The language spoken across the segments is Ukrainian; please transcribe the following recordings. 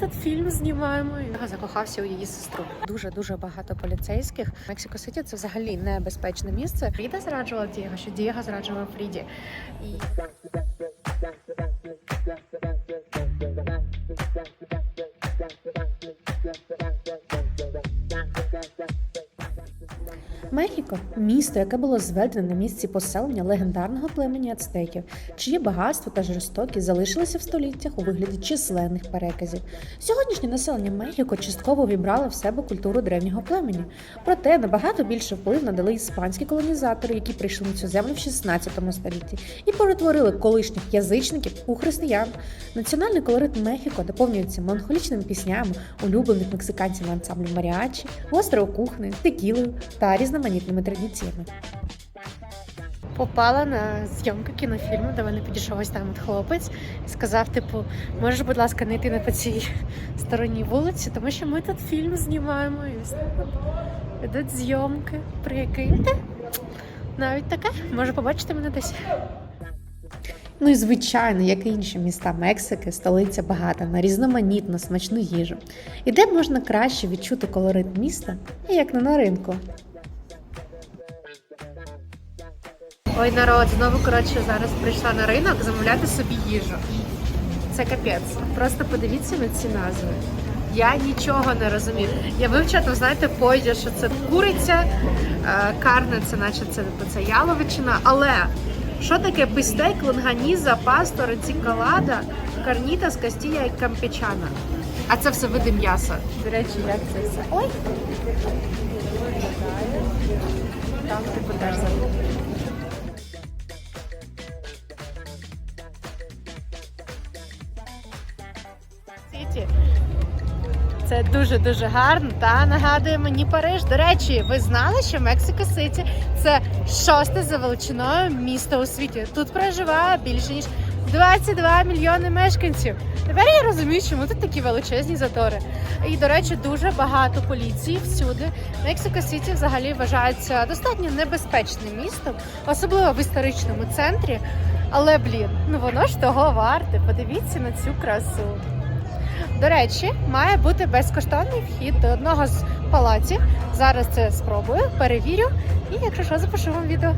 тут фільм знімаємо. Я закохався у її сестру. Дуже дуже багато поліцейських. Мексико Сіті це взагалі небезпечне місце. Фріда зраджувала Дієго, що Дієго зраджував Фріді. І Мехіко місто, яке було зведене на місці поселення легендарного племені ацтеків, чиє багатство та жорстокість залишилися в століттях у вигляді численних переказів. Сьогоднішнє населення Мехіко частково вібрало в себе культуру древнього племені. Проте набагато більше вплив надали іспанські колонізатори, які прийшли на цю землю в 16 столітті і перетворили колишніх язичників у християн. Національний колорит Мехіко доповнюється меланхолічними піснями, улюблених мексиканцями ансамблю маріачі, гострою кухнею, текілою та різноманітними традиціями. Попала на зйомку кінофільму, до мене підійшов ось там от хлопець і сказав: типу, можеш, будь ласка, не йти на по цій сторонній вулиці, тому що ми тут фільм знімаємо і ось ідуть зйомки. Прикиньте. Навіть таке, може побачити мене десь. Ну і звичайно, як і інші міста Мексики, столиця багата на різноманітну смачну їжу. І де можна краще відчути колорит міста, як не на ринку. Ой, народ, знову коротше зараз прийшла на ринок замовляти собі їжу. Це капець. Просто подивіться на ці назви. Я нічого не розумію. Я вивчила, знаєте, пойдя, що це куриця, е, карне це наче це, це яловичина. Але що таке бистек, лонганіза, пасто, рецикалада, карнітас, кастія і кампечана? А це все види м'яса. До речі, як це все? Ой! Там типу теж забув. Це дуже дуже гарно та нагадує мені Париж. До речі, ви знали, що Мексико Ситі це шосте за величиною місто у світі. Тут проживає більше ніж 22 мільйони мешканців. Тепер я розумію, чому тут такі величезні затори. І, до речі, дуже багато поліції всюди. Мексико Сіті взагалі вважається достатньо небезпечним містом, особливо в історичному центрі. Але блін, ну воно ж того варте. Подивіться на цю красу. До речі, має бути безкоштовний вхід до одного з палаців. Зараз це спробую, перевірю і, якщо що, запишу вам відео.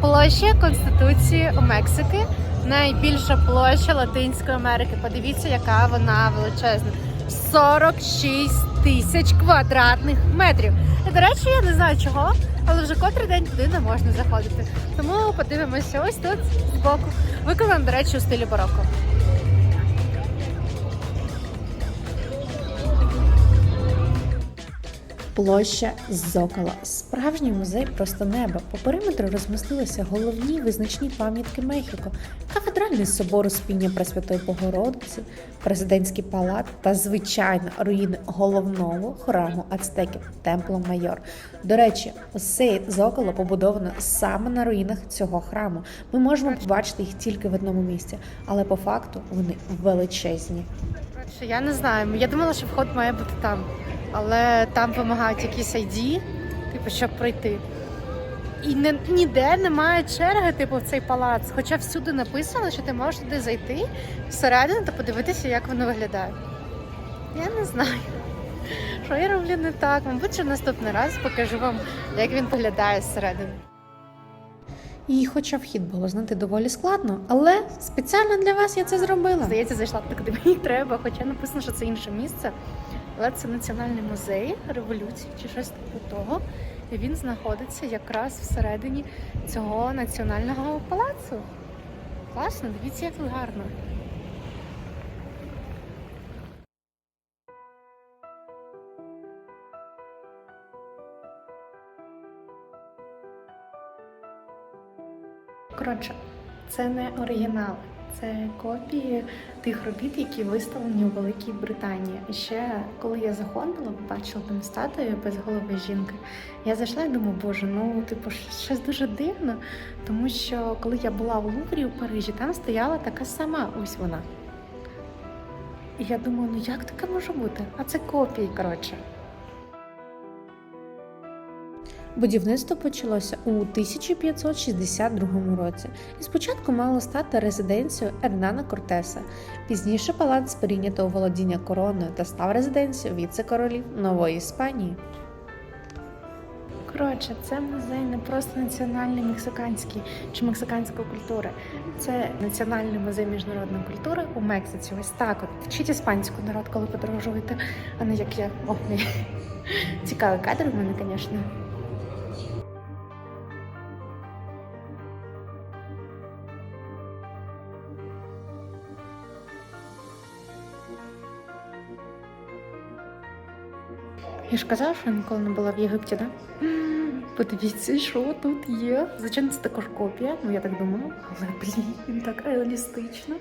Площа Конституції Мексики найбільша площа Латинської Америки. Подивіться, яка вона величезна. 46 тисяч квадратних метрів. І, до речі, я не знаю чого, але вже котрий день туди не можна заходити. Тому подивимося ось тут збоку. Виконано, до речі, у стилі бароко. Площа Зокола. Справжній музей просто неба. По периметру розмістилися головні визначні пам'ятки Мехіко, кафедральний собор Успіння Пресвятої Богородиці, президентський палат та звичайно руїни головного храму ацтеків Темпло Майор. До речі, цей зоколо побудовано саме на руїнах цього храму. Ми можемо побачити їх тільки в одному місці, але по факту вони величезні. Я не знаю. Я думала, що вход має бути там, але там вимагають якісь ID, типу, щоб пройти. І не, ніде немає черги, типу, в цей палац. Хоча всюди написано, що ти можеш туди зайти всередину та подивитися, як воно виглядає. Я не знаю, що я роблю не так. Мабуть, що наступний раз покажу вам, як він виглядає зсередини. І хоча вхід було знайти доволі складно, але спеціально для вас я це зробила. Здається, зайшла туди, куди мені треба, хоча написано, що це інше місце. Але це національний музей революції чи щось того. І він знаходиться якраз всередині цього національного палацу. Класно, дивіться, як гарно. Коротше, це не оригінал, це копії тих робіт, які виставлені у Великій Британії. І ще коли я заходила, бачила там статую без голови жінки. Я зайшла і думаю, боже, ну типу щось дуже дивно, тому що коли я була в Луврі у Парижі, там стояла така сама ось вона. І я думаю, ну як таке може бути? А це копії, коротше. Будівництво почалося у 1562 році і спочатку мало стати резиденцією Ернана Кортеса. Пізніше палац прийнято у володіння короною та став резиденцією віце-королів Нової Іспанії. Коротше, це музей не просто національний мексиканський чи мексиканської культури. Це національний музей міжнародної культури у Мексиці. Ось так от. Вчіть іспанську народ, коли подорожуєте, а не як я. О. Цікавий кадр в мене, звісно. Я ж казала, що я ніколи не була в Єгипті, так? Да? Подивіться, що тут є. Звичайно, це також копія, ну я так думала, але блін, так реалістично.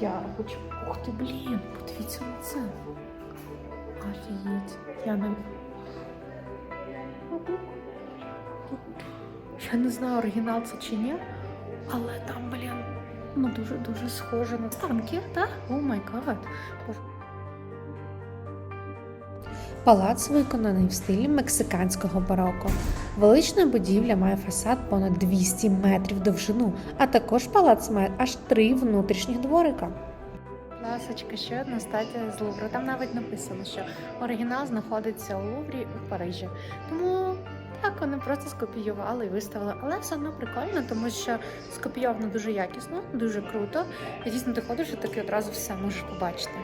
Я хочу. Ух ти, блін, подивіться на це. Офігеть. Я не. Я не знаю, оригінал це чи ні, але там, блін, ну дуже-дуже схоже на танки, так? О май гад. Палац виконаний в стилі мексиканського бароко. Велична будівля має фасад понад 200 метрів довжину, а також палац має аж три внутрішніх дворика. Ласочка, ще одна статія з Лувру. Там навіть написано, що оригінал знаходиться у Луврі у Парижі. Тому так вони просто скопіювали і виставили. Але все одно прикольно, тому що скопійовано дуже якісно, дуже круто. І дійсно ти ходиш таки одразу все можеш побачити.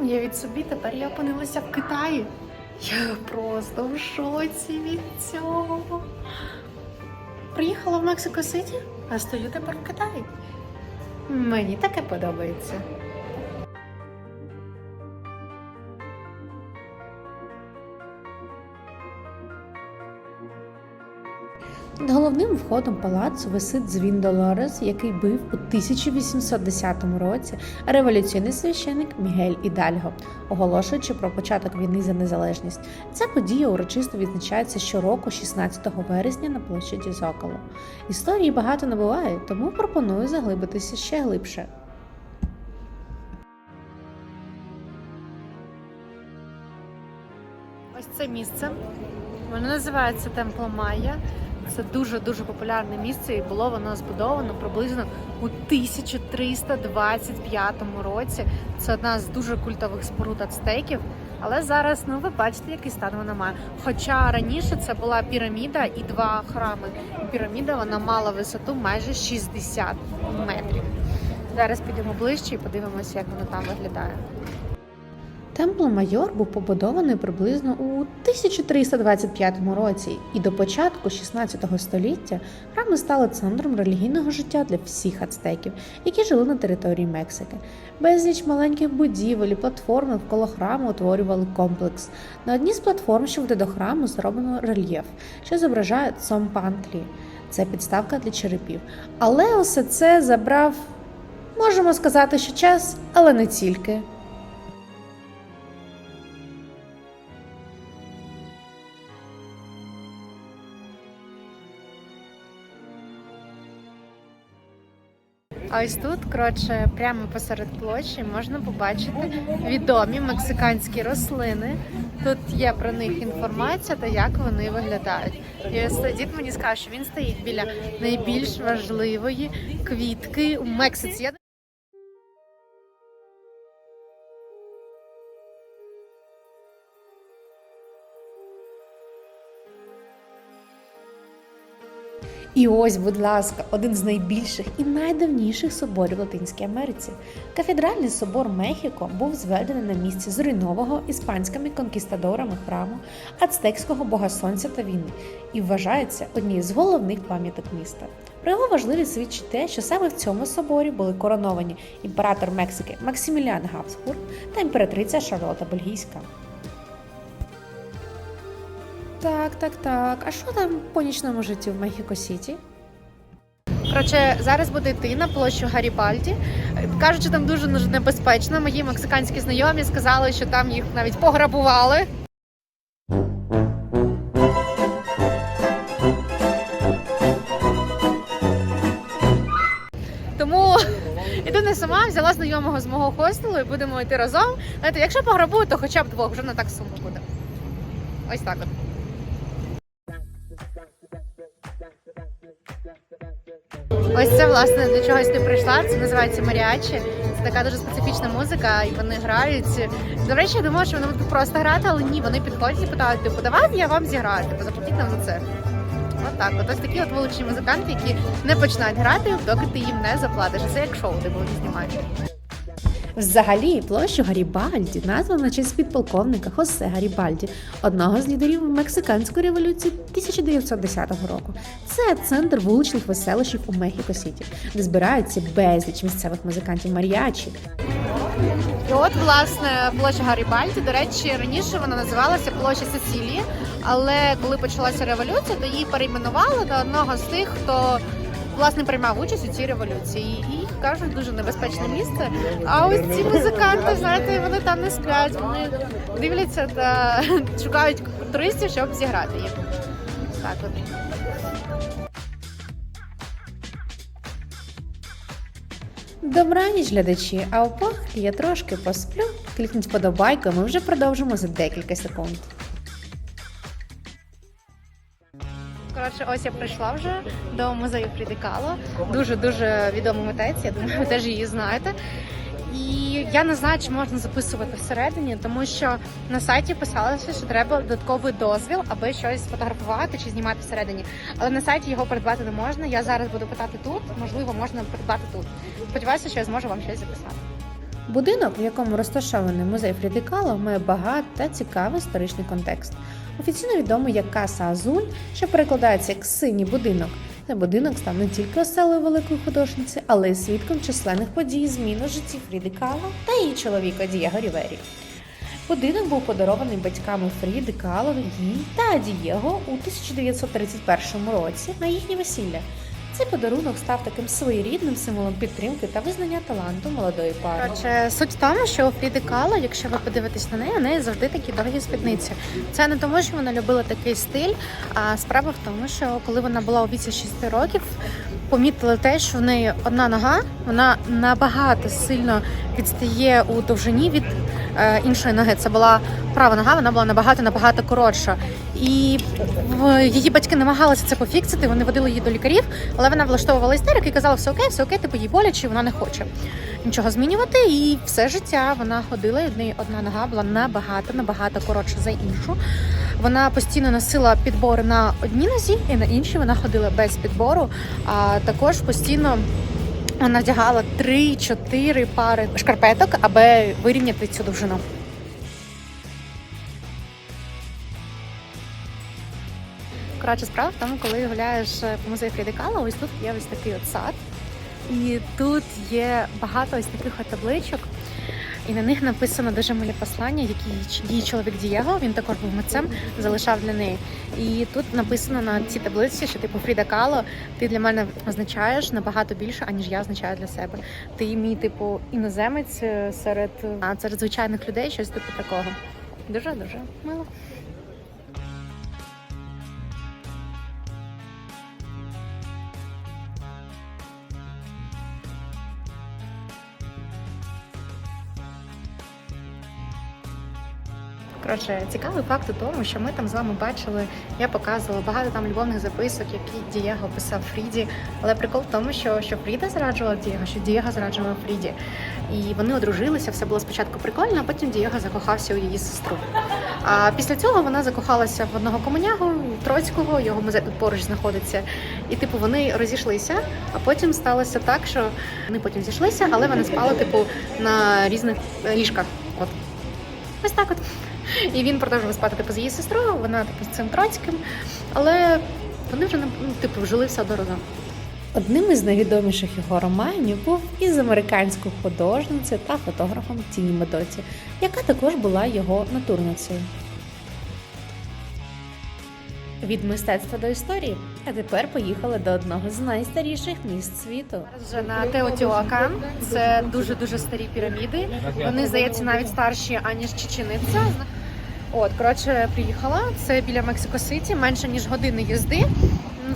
Уявіть собі, тепер я опинилася в Китаї. Я просто в шоці від цього. Приїхала в Мексико Сіті, а стою тепер в Китаї. Мені таке подобається. Над головним входом палацу висить дзвін Долорес, який бив у 1810 році революційний священик Мігель Ідальго, оголошуючи про початок війни за незалежність. Ця подія урочисто відзначається щороку, 16 вересня, на площаді Зоколо. Історії багато не буває, тому пропоную заглибитися ще глибше. Ось це місце. Воно називається Темпло Майя. Це дуже-дуже популярне місце, і було воно збудовано приблизно у 1325 році. Це одна з дуже культових споруд ацтеків. Але зараз, ну ви бачите, який стан вона має. Хоча раніше це була піраміда і два храми. Піраміда вона мала висоту майже 60 метрів. Зараз підемо ближче і подивимося, як воно там виглядає. Темпл Майор був побудований приблизно у 1325 році, і до початку 16 століття храми стали центром релігійного життя для всіх ацтеків, які жили на території Мексики. Безліч маленьких будівель і платформ навколо храму утворювали комплекс. На одній з платформ, що веде до храму, зроблено рельєф, що зображає Цомпантлі. Це підставка для черепів. Але усе це забрав, можемо сказати, що час, але не тільки. А ось тут, коротше, прямо посеред площі можна побачити відомі мексиканські рослини. Тут є про них інформація та як вони виглядають. І ось дід мені сказав, що він стоїть біля найбільш важливої квітки у Мексиці. І ось, будь ласка, один з найбільших і найдавніших соборів в Латинській Америці. Кафедральний собор Мехіко був зведений на місці зруйнового іспанськими конкістадорами храму ацтекського бога сонця та війни і вважається однією з головних пам'яток міста. Про його важливість свідчить те, що саме в цьому соборі були короновані імператор Мексики Максиміліан Габсбург та імператриця Шарлота Бельгійська. Так, так, так. А що там по нічному житті в Мехіко Сіті? Коротше, зараз буде йти на площу Гарібальді. Кажуть, що там дуже небезпечно. Мої мексиканські знайомі сказали, що там їх навіть пограбували. Тому іду не сама, взяла знайомого з мого хостелу і будемо йти разом. Знаєте, якщо пограбую, то хоча б двох, вже не так сумно буде. Ось так от. Ось це власне до чогось ти прийшла. Це називається маріачі. Це така дуже специфічна музика, і вони грають. До речі, я думала, що вони будуть просто грати, але ні, вони підходять і питають, типу, давайте я вам зіграю, типу, заплатіть нам за це. От так, от ось такі от вуличні музиканти, які не починають грати, доки ти їм не заплатиш. Це як шоу, типу, вони знімають. Взагалі, площу Гарібальді названо на честь підполковника Хосе Гарібальді, одного з лідерів мексиканської революції 1910 року. Це центр вуличних веселощів у Мехіко Сіті, де збираються безліч місцевих музикантів маріачі. І от, власне, площа Гарібальді. До речі, раніше вона називалася площа Сесілії, але коли почалася революція, то її перейменували до одного з тих, хто власне приймав участь у цій революції. Кажуть, дуже небезпечне місце. А ось ці музиканти, знаєте, вони там не сплять, вони дивляться та шукають туристів, щоб зіграти їм. Так от. Добраніч, глядачі, а поки я трошки посплю, клікніть вподобайку, ми вже продовжимо за декілька секунд. Коротше, ось я прийшла вже до музею Фрідикало. Дуже дуже відома митець. Я думаю, ви теж її знаєте. І я не знаю, чи можна записувати всередині, тому що на сайті писалося, що треба додатковий дозвіл, аби щось фотографувати чи знімати всередині. Але на сайті його придбати не можна. Я зараз буду питати тут. Можливо, можна придбати тут. Сподіваюся, що я зможу вам щось записати. Будинок, в якому розташований музей Фріди Кало, має багатий та цікавий історичний контекст. Офіційно відомий як Каса Азуль, що перекладається як синій будинок. Цей будинок став не тільки оселою великої художниці, але й свідком численних подій змін у житті Фріди Кало та її чоловіка Дієго Рівері. Будинок був подарований батьками Фріди Кало їй та Дієго у 1931 році на їхнє весілля. Цей подарунок став таким своєрідним символом підтримки та визнання таланту молодої пари. Коротше, суть в тому, що у Фріди Кало, якщо ви подивитесь на неї, у неї завжди такі довгі спідниці. Це не тому, що вона любила такий стиль, а справа в тому, що коли вона була у віці 6 років, помітили те, що в неї одна нога вона набагато сильно відстає у довжині від іншої ноги. Це була права нога, вона була набагато набагато коротша. І її батьки намагалися це пофіксити. Вони водили її до лікарів, але вона влаштовувала істерики і казала, все окей, все окей, типу їй боляче, вона не хоче нічого змінювати. І все життя вона ходила, і в неї одна нога була набагато набагато коротша за іншу. Вона постійно носила підбори на одній нозі, і на іншій вона ходила без підбору. А також постійно вона вдягала 3-4 пари шкарпеток, аби вирівняти цю довжину. Коротше, справа в тому, коли гуляєш е, по музею Фрідикала, ось тут є ось такий от сад. І тут є багато ось таких от табличок. І на них написано дуже милі послання, які її чоловік Дієго, він також був митцем, залишав для неї. І тут написано на цій таблиці, що типу Фріда Кало, ти для мене означаєш набагато більше, аніж я означаю для себе. Ти мій, типу, іноземець е, серед, серед звичайних людей, щось типу такого. Дуже дуже мило. Коротше, цікавий факт у тому, що ми там з вами бачили, я показувала багато там любовних записок, які Дієго писав Фріді. Але прикол в тому, що, що Фріда зраджувала Дієго, що Дієго зраджував Фріді. І вони одружилися, все було спочатку прикольно, а потім Дієго закохався у її сестру. А після цього вона закохалася в одного комунягу, Троцького, його музей тут поруч знаходиться. І типу вони розійшлися, а потім сталося так, що вони потім зійшлися, але вони спали, типу, на різних ліжках. От. Ось так от. І він продовжував спати типу, з її сестрою, вона типу, з цим Троцьким, але вони вже ну, типу, жили все одно разом. Одним із найвідоміших його романів був із американською художницею та фотографом Тіні Медоці, яка також була його натурницею. Від мистецтва до історії. А тепер поїхали до одного з найстаріших міст світу. Вже на Теотіуакан. Це дуже дуже старі піраміди. Вони здається навіть старші аніж Чечениця. От, коротше, приїхала. Це біля Мексико Ситі, менше ніж години їзди.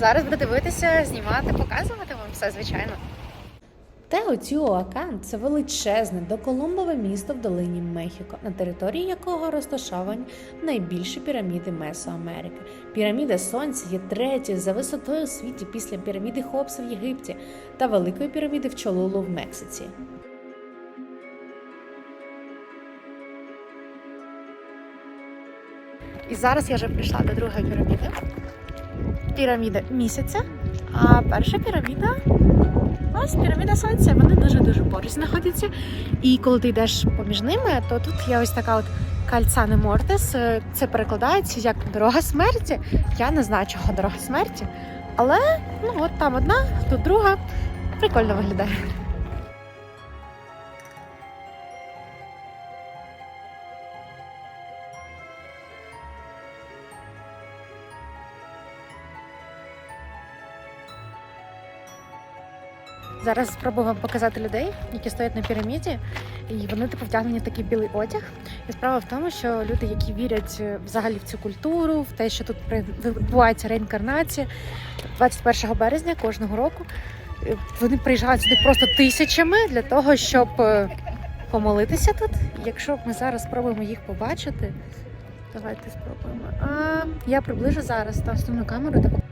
Зараз буде дивитися, знімати, показувати вам все, звичайно. Теотіуакан це величезне доколумбове місто в долині Мехіко, на території якого розташовані найбільші піраміди Месоамерики. Піраміда Сонця є третьою за висотою у світі після піраміди Хопса в Єгипті та Великої піраміди в Чолулу в Мексиці. І зараз я вже прийшла до другої піраміди. Піраміда місяця. А перша піраміда ось піраміда сонця. Вони дуже-дуже поруч знаходяться. І коли ти йдеш поміж ними, то тут є ось така от кальцане мортис. Е, Це перекладається як дорога смерті. Я не знаю, чого дорога смерті. Але ну от там одна, тут друга. Прикольно виглядає. Зараз спробую вам показати людей, які стоять на піраміді, і вони типу вдягнені в такий білий одяг. І справа в тому, що люди, які вірять е, взагалі в цю культуру, в те, що тут відбувається реінкарнація, 21 березня кожного року е, вони приїжджають сюди просто тисячами для того, щоб е, помолитися тут. Якщо ми зараз спробуємо їх побачити, давайте спробуємо. А я приближу зараз та основну камеру та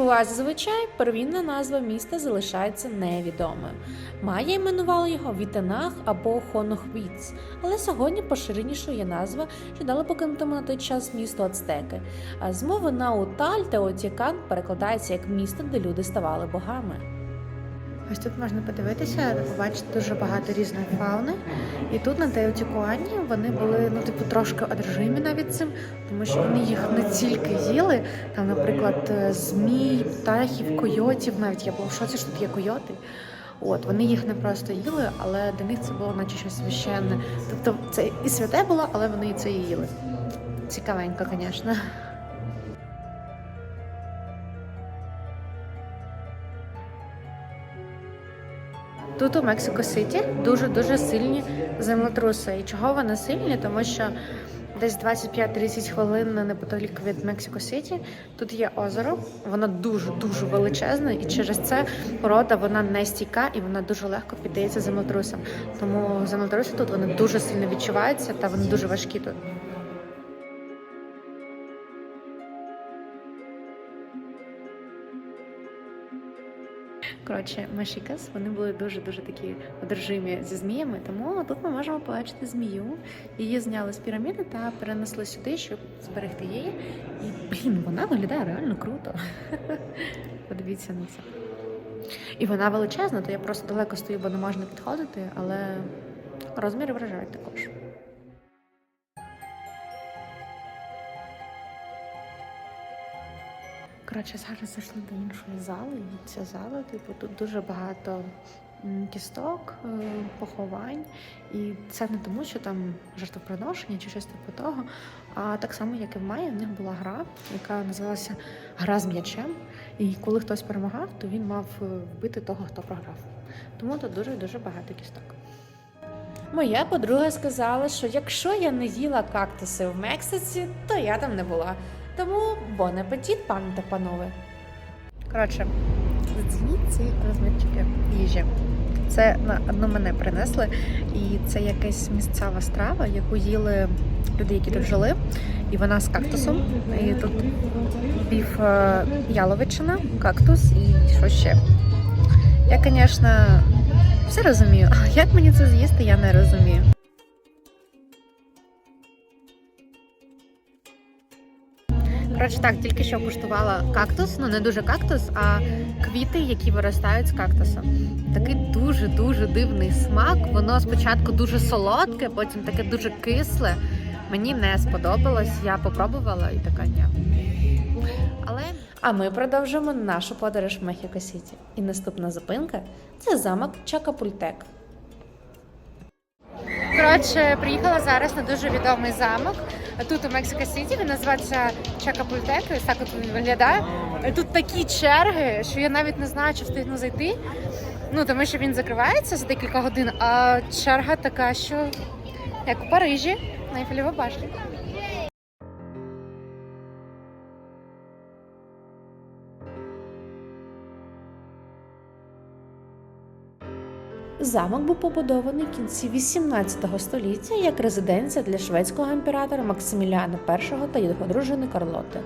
Це зазвичай, первинна назва міста залишається невідомою. Майя іменували його Вітенах або Хонохвіц, але сьогодні поширенішою є назва, що дали покинутому на той час місто Ацтеки. А з мови науталь Теотікан перекладається як місто, де люди ставали богами. Ось тут можна подивитися, побачити дуже багато різної фауни. І тут на Теотікуані вони були ну, типу, трошки одержимі навіть цим, тому що вони їх не тільки їли. Там, наприклад, е, змій, птахів, койотів. Навіть я була в шоці, що тут є койоти. От вони їх не просто їли, але для них це було наче щось священне. Тобто це і святе було, але вони і це і їли. Цікавенько, звісно. Тут у Мексико Сіті дуже дуже сильні землетруси. І чого вони сильні? Тому що десь 25-30 хвилин неподалік від Мексико Сіті тут є озеро. Воно дуже дуже величезне, і через це порода вона не стійка і вона дуже легко піддається землетрусам. Тому землетруси тут вони дуже сильно відчуваються та вони дуже важкі тут. Коротше, Машікас, вони були дуже-дуже такі одержимі зі зміями, тому тут ми можемо побачити змію. Її зняли з піраміди та перенесли сюди, щоб зберегти її. І блін, вона виглядає реально круто. Подивіться на це. І вона величезна, то я просто далеко стою, бо не можна підходити, але розміри вражають також. Коротше, зараз зайшли до іншої зали, і ця зала, типу, тут дуже багато кісток, е, поховань. І це не тому, що там жертвоприношення чи щось типу того. А так само, як і в Майї, в них була гра, яка називалася Гра з м'ячем. І коли хтось перемагав, то він мав е, вбити того, хто програв. Тому тут дуже дуже багато кісток. Моя подруга сказала, що якщо я не їла кактуси в Мексиці, то я там не була. Тому бон апетит, пані та панове. Коротше, зацініть ці розмірчики їжі. Це на одну мене принесли, і це якась місцева страва, яку їли люди, які тут жили. І вона з кактусом. І тут біф е, яловичина, кактус і що ще. Я, звісно, все розумію, а як мені це з'їсти, я не розумію. Коротше, так, тільки що куштувала кактус, ну не дуже кактус, а квіти, які виростають з кактуса. Такий дуже-дуже дивний смак. Воно спочатку дуже солодке, потім таке дуже кисле. Мені не сподобалось, я попробувала і така ні. Але А ми продовжуємо нашу подорож в Мехіко Сіті. І наступна зупинка це замок Чакапультек. Коротше, приїхала зараз на дуже відомий замок. Тут у Мексико Сіті він називається Чакапультек. Так от виглядає. Тут такі черги, що я навіть не знаю, чи встигну зайти. Ну тому що він закривається за декілька годин, а черга така, що як у Парижі на Ейфелевій башні. Замок був побудований в кінці 18 століття як резиденція для шведського імператора Максиміліана І та його дружини Карлоти.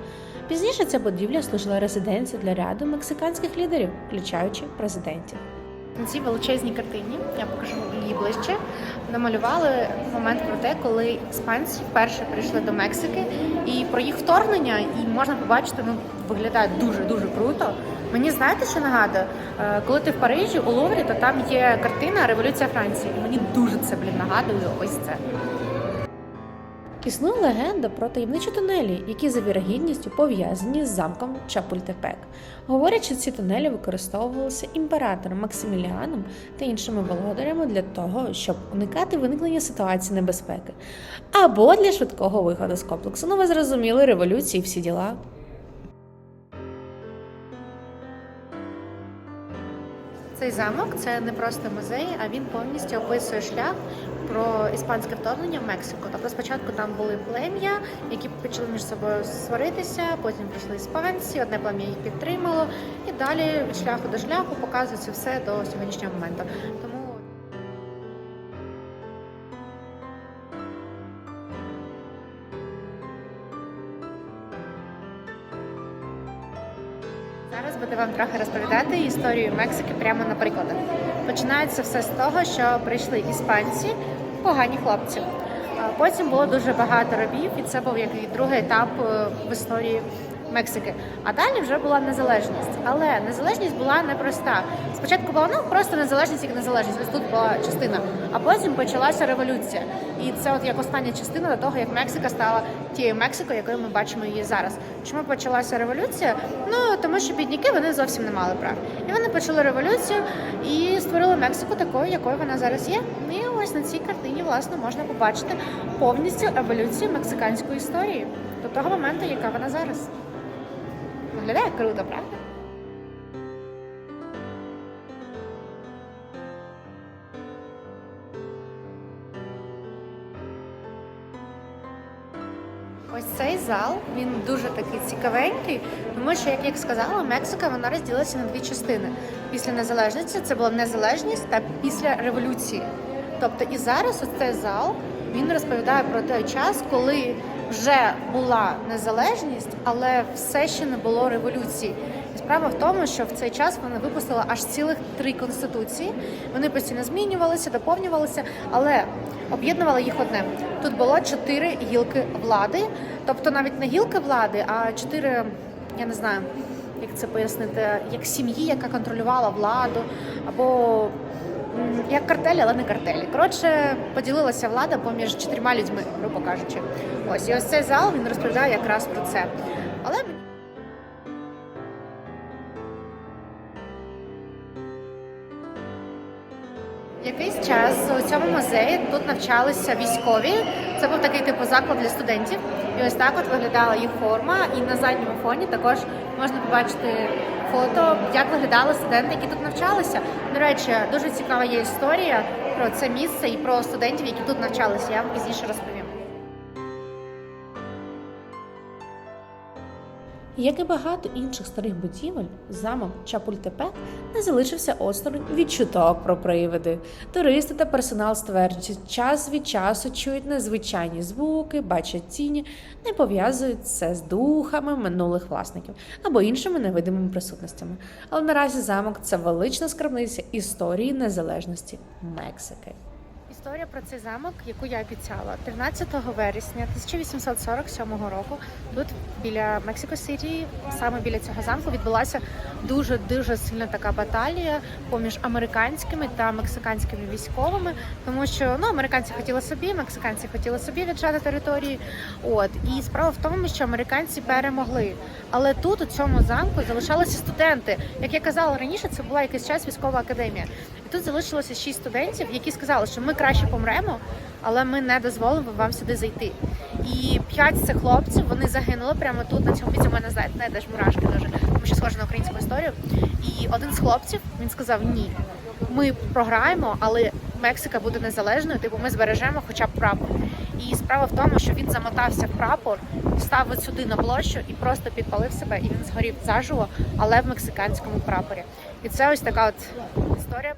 Пізніше ця будівля служила резиденцією для ряду мексиканських лідерів, включаючи президентів. На цій величезній картині, я покажу її ближче, намалювали момент про те, коли іспанці вперше прийшли до Мексики, і про їх вторгнення, і можна побачити, ну виглядає дуже дуже круто. Мені знаєте, що нагадує? Е, Коли ти в Парижі у Луврі, то там є картина Революція Франції. І мені дуже це блін нагадує. Ось це. Існує легенда про таємничі тунелі, які за вірогідністю пов'язані з замком Чапультепек. Говорять, що ці тунелі використовувалися імператором Максиміліаном та іншими володарями для того, щоб уникати виникнення ситуації небезпеки, або для швидкого виходу з комплексу. Ну, ви зрозуміли революції, всі діла. Цей замок це не просто музей, а він повністю описує шлях про іспанське вторгнення в Мексику. Тобто спочатку там були плем'я, які почали між собою сваритися, потім прийшли іспанці, одне плем'я їх підтримало, і далі від шляху до шляху показується все до сьогоднішнього моменту. Тому буду вам трохи розповідати історію Мексики прямо на прикладах. Починається все з того, що прийшли іспанці, погані хлопці. Потім було дуже багато рабів, і це був який другий етап е, в історії Мексики. А далі вже була незалежність. Але незалежність була непроста. Спочатку була ну просто незалежність як незалежність. Ось тут була частина. А потім почалася революція. І це от як остання частина до того, як Мексика стала тією Мексикою, якою ми бачимо її зараз. Чому почалася революція? Ну тому що бідняки вони зовсім не мали прав. І вони почали революцію і створили Мексику такою, якою вона зараз є. І ось на цій картині власне можна побачити повністю еволюцію мексиканської історії до того моменту, яка вона зараз. Виглядає круто, правда? Ось цей зал він дуже такий цікавенький, тому що, як я сказала, Мексика вона розділилася на дві частини. Після незалежності це була незалежність та після революції. Тобто і зараз ось цей зал він розповідає про той час, коли вже була незалежність, але все ще не було революції. Справа в тому, що в цей час вони випустили аж цілих три конституції. Вони постійно змінювалися, доповнювалися, але об'єднувало їх одне. Тут було чотири гілки влади, тобто навіть не гілки влади, а чотири, я не знаю, як це пояснити, як сім'ї, яка контролювала владу, або як картелі, але не картелі. Коротше, поділилася влада поміж чотирма людьми, грубо кажучи. Ось і ось цей зал він розповідає якраз про це. Але Якийсь час у цьому музеї тут навчалися військові. Це був такий типу заклад для студентів. І ось так от виглядала їх форма. І на задньому фоні також можна побачити фото, як виглядали студенти, які тут навчалися. До речі, дуже цікава є історія про це місце і про студентів, які тут навчалися. Я вам пізніше розповім. Як і багато інших старих будівель, замок Чапультепек не залишився осторонь від чуток про привиди. Туристи та персонал стверджують, що час від часу чують незвичайні звуки, бачать тіні, не пов'язують це з духами минулих власників або іншими невидимими присутностями. Але наразі замок це велична скарбниця історії незалежності Мексики. Історія про цей замок, яку я обіцяла, 13 вересня 1847 року, тут біля Мексико Сіті, саме біля цього замку, відбулася дуже дуже сильна така баталія поміж американськими та мексиканськими військовими, тому що ну американці хотіли собі, мексиканці хотіли собі віджати території. От і справа в тому, що американці перемогли. Але тут у цьому замку залишалися студенти. Як я казала раніше, це була якийсь час військова академія. Тут залишилося шість студентів, які сказали, що ми краще помремо, але ми не дозволимо вам сюди зайти. І п'ять з цих хлопців вони загинули прямо тут, на цьому місці. У мене знаєте, теж мурашки дуже, тому що схоже на українську історію. І один з хлопців він сказав: Ні, ми програємо, але Мексика буде незалежною, типу ми збережемо хоча б прапор. І справа в тому, що він замотався в прапор, став сюди на площу і просто підпалив себе, і він згорів заживо, але в мексиканському прапорі. І це ось така от історія.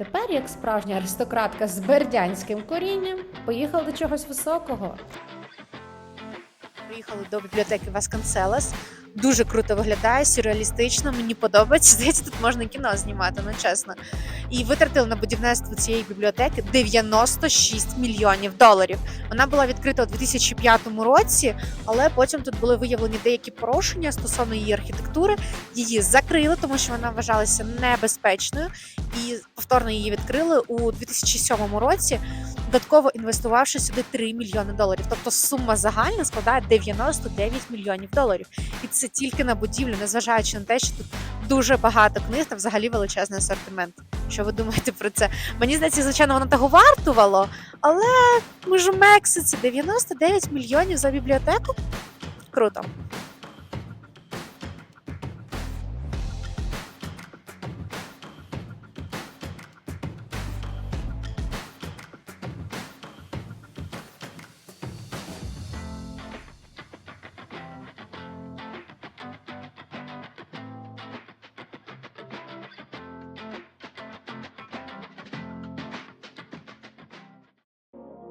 Тепер, як справжня аристократка з бердянським корінням, поїхала до чогось високого. Приїхали до бібліотеки Васканселес. Дуже круто виглядає, сюрреалістично. Мені подобається. Здається, тут можна кіно знімати, ну чесно. І витратили на будівництво цієї бібліотеки 96 мільйонів доларів. Вона була відкрита у 2005 році, але потім тут були виявлені деякі порушення стосовно її архітектури. Її закрили, тому що вона вважалася небезпечною, і повторно її відкрили у 2007 році. Додатково інвестувавши сюди 3 мільйони доларів. Тобто сума загальна складає 99 мільйонів доларів. І це тільки на будівлю, незважаючи на те, що тут дуже багато книг та взагалі величезний асортимент. Що ви думаєте про це? Мені здається, звичайно, воно того вартувало, але ми ж у Мексиці 99 мільйонів за бібліотеку. Круто.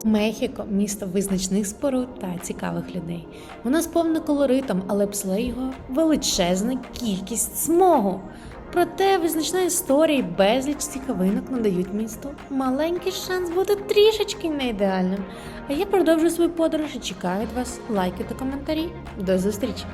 Мехіко місто визначних споруд та цікавих людей. Воно сповнене колоритом, але псле його величезна кількість смогу. Проте визначна історія і безліч цікавинок надають місту маленький шанс бути трішечки не ідеальним. А я продовжую свою подорож і чекаю від вас лайки та коментарі. До зустрічі!